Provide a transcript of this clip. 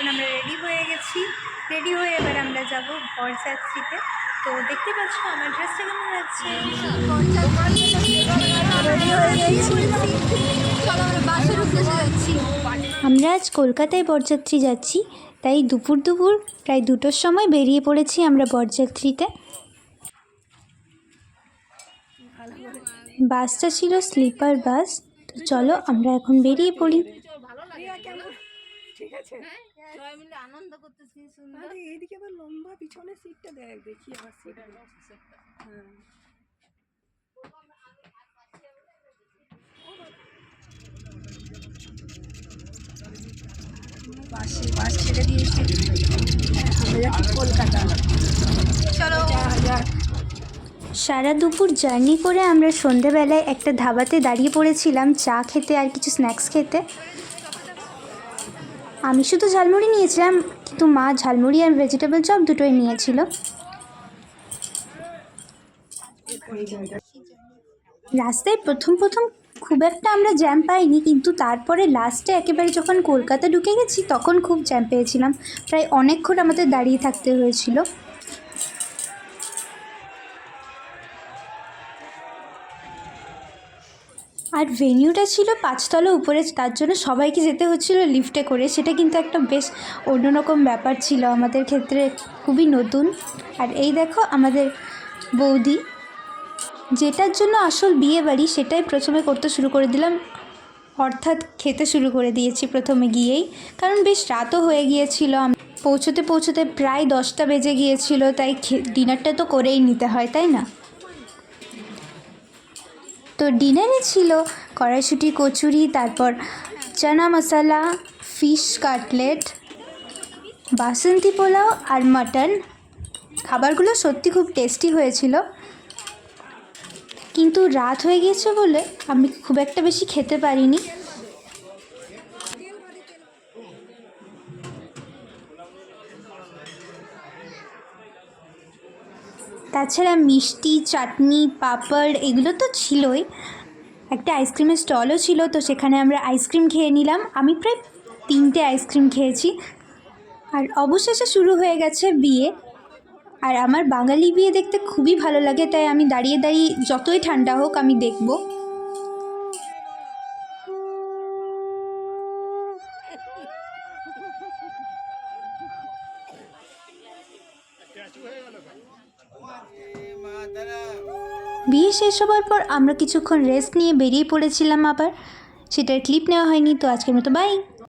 এখন আমরা রেডি হয়ে গেছি। রেডি হয়ে এবার আমরা যাব বরযাত্রীতে। তো দেখতে পাচ্ছ আমার ড্রেসটা কেমন লাগছে আমরা আজ কলকাতায় বরযাত্রী যাচ্ছি তাই দুপুর দুপুর প্রায় দুটোর সময় বেরিয়ে পড়েছি আমরা বরযাত্রীতে। বাসটা ছিল স্লিপার বাস তো চলো আমরা এখন বেরিয়ে পড়ি। ঠিক আছে। সবাই মিলে আনন্দ করতেছি সুন্দর। আরে এইদিকে আবার লম্বা পিছনের সিটটা দেখ দেখি আবার সিট হ্যাঁ বাসে বাস ছেড়ে দিয়েছে আমরা যাচ্ছি কলকাতা। চলো। হাজার সারা দুপুর জার্নি করে আমরা সন্ধেবেলায় একটা ধাবাতে দাঁড়িয়ে পড়েছিলাম চা খেতে আর কিছু স্ন্যাক্স খেতে। আমি শুধু ঝালমুড়ি নিয়েছিলাম, কিন্তু মা ঝালমুড়ি আর ভেজিটেবল চপ দুটোই নিয়েছিল। রাস্তায় প্রথম প্রথম খুব একটা আমরা জ্যাম পাইনি, কিন্তু তারপরে লাস্টে একেবারে যখন কলকাতা ঢুকে গেছি, তখন খুব জ্যাম পেয়েছিলাম। প্রায় অনেকক্ষণ আমাদের দাঁড়িয়ে থাকতে হয়েছিল। আর ভেনিউটা ছিল পাঁচতলা উপরে, তার জন্য সবাইকে যেতে হচ্ছিল লিফটে করে। সেটা কিন্তু একটা বেশ অন্যরকম ব্যাপার ছিল আমাদের ক্ষেত্রে, খুবই নতুন। আর এই দেখো আমাদের বৌদি, যেটার জন্য আসল বিয়ে বাড়ি সেটাই প্রথমে করতে শুরু করে দিলাম। অর্থাৎ খেতে শুরু করে দিয়েছি প্রথমে গিয়েই। কারণ বেশ রাতও হয়ে গিয়েছিল পৌঁছতে পৌঁছতে প্রায় দশটা বেজে গিয়েছিল, তাই ডিনারটা তো করেই নিতে হয়, তাই না? তো ডিনারে ছিল। কড়াইশুটি, কচুরি, তারপর চানা মশলা, ফিশ কাটলেট, বাসন্তী পোলাও আর মাটন। খাবারগুলো সত্যি খুব টেস্টি হয়েছিল। কিন্তু রাত হয়ে গিয়েছে বলে আমি খুব একটা বেশি খেতে পারিনি। তাছাড়া মিষ্টি, চাটনি, পাঁপড় এগুলো তো ছিলই। একটা আইসক্রিমের স্টলও ছিল, তো সেখানে আমরা আইসক্রিম খেয়ে নিলাম। আমি প্রায় তিনটে আইসক্রিম খেয়েছি। আর অবশেষে শুরু হয়ে গেছে বিয়ে। আর আমার বাঙালি বিয়ে দেখতে খুবই ভালো লাগে, তাই আমি দাঁড়িয়ে দাঁড়িয়ে যতই ঠান্ডা হোক আমি দেখব। বিয়ে শেষ হবার পর আমরা কিছুক্ষণ রেস্ট নিয়ে বেরিয়ে পড়েছিলাম আবার। সেটার ক্লিপ নেওয়া হয়নি, তো আজকের মতো বাই